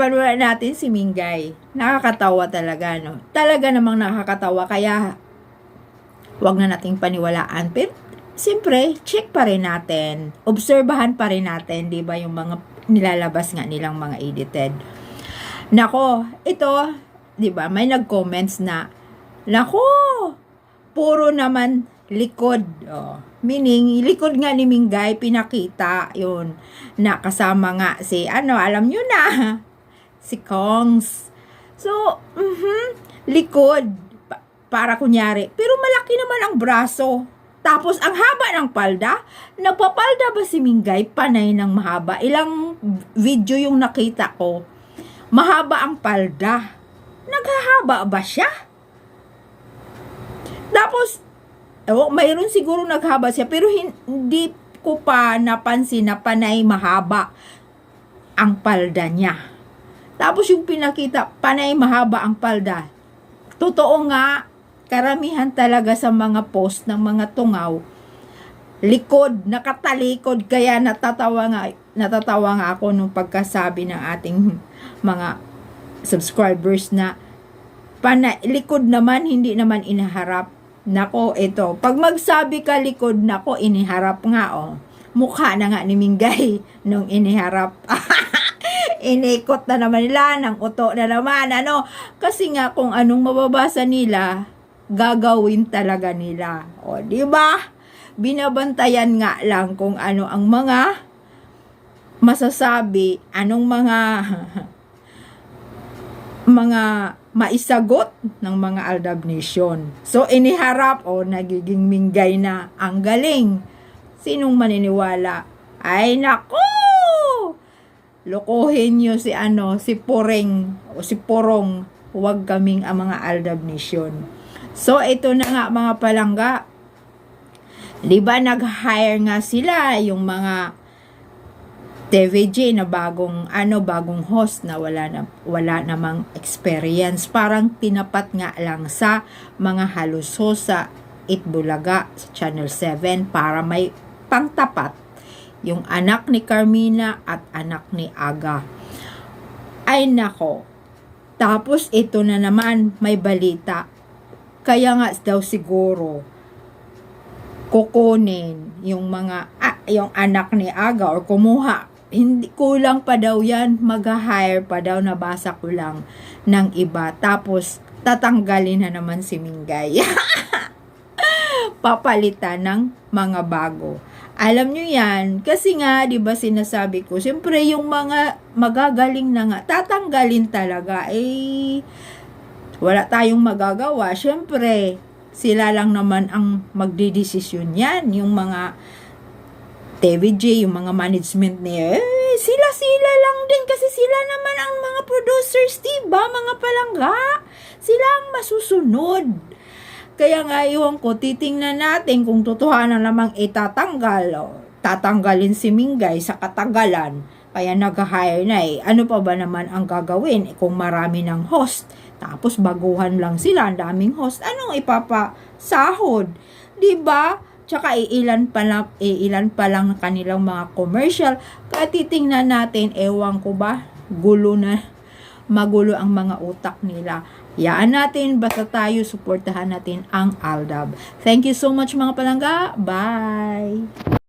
napanood natin si Mingay. Nakakatawa talaga, no? Talaga namang nakakatawa, kaya wag na nating paniwalaan. Pero, siyempre, check pa rin natin. Obserbahan pa rin natin, di ba, yung mga nilalabas nga nilang mga edited. Nako, ito, di ba, may nag-comments na, Nako, puro naman likod. Oh. Meaning, likod nga ni Mingay, pinakita yun, na kasama nga si, ano, alam nyo na, si Kongs. So, mhm, likod, pa- para kunyari. Pero malaki naman ang braso. Tapos, ang haba ng palda, nagpapalda ba si Mingay? Panay ng mahaba. Ilang video yung nakita ko. Mahaba ang palda. Naghahaba ba siya? Tapos, oh, mayroon siguro naghaba siya, pero hindi ko pa napansin na panay mahaba ang palda niya. Tapos yung pinakita, panay mahaba ang palda. Totoo nga, karamihan talaga sa mga post ng mga tungaw, likod, nakatalikod, kaya natatawa nga, natatawa nga ako nung pagkasabi ng ating mga subscribers na pana, likod naman, hindi naman inaharap. Nako, ito. Pag magsabi ka likod, nako, iniharap nga, oh. Mukha na nga ni Mingay nung iniharap. Inikot na naman nila, ng uto na naman, ano. Kasi nga, kung anong mababasa nila, gagawin talaga nila. O, di ba? Binabantayan nga lang kung ano ang mga masasabi, anong mga mga maisagot ng mga Aldab Nation. So, iniharap o nagiging minggay na ang galing. Sinong maniniwala? Ay, nako! Lokohin nyo si ano, si Poreng o si Porong. Huwag kaming ang mga Aldab Nation. So, ito na nga mga palangga. Di ba nag-hire nga sila yung mga TVJ na bagong ano bagong host na wala na wala namang experience parang tinapat nga lang sa mga haluso sa Itbulaga sa Channel 7 para may pangtapat yung anak ni Carmina at anak ni Aga. Ay nako. Tapos ito na naman may balita. Kaya nga daw siguro kukunin yung mga ah, yung anak ni Aga or kumuha. Hindi kulang pa daw yan mag-hire pa daw nabasa ko lang ng iba. Tapos tatanggalin na naman si Mingay. Papalitan ng mga bago alam nyo yan kasi nga 'di ba sinasabi ko siyempre yung mga magagaling na nga tatanggalin talaga eh wala tayong magagawa siyempre sila lang naman ang magdidesisyon yan yung mga TVJ, yung mga management niya, eh, sila-sila lang din kasi sila naman ang mga producers, diba? Mga palangga. Sila ang masusunod. Kaya nga, iwan ko, titingnan natin kung totohanan namang itatanggal. O, tatanggalin si Mingay sa katagalan. Kaya nag-hire na eh. Ano pa ba naman ang gagawin eh, kung marami ng host? Tapos baguhan lang sila, ang daming host. Anong ipapasahod? 'Di ba? Tsaka iilan pa lang, iilan pa lang kanilang mga commercial. Kaya titingnan natin, ewan ko ba, gulo na, magulo ang mga utak nila. Yaan natin, basta tayo, suportahan natin ang Aldab. Thank you so much mga palangga. Bye!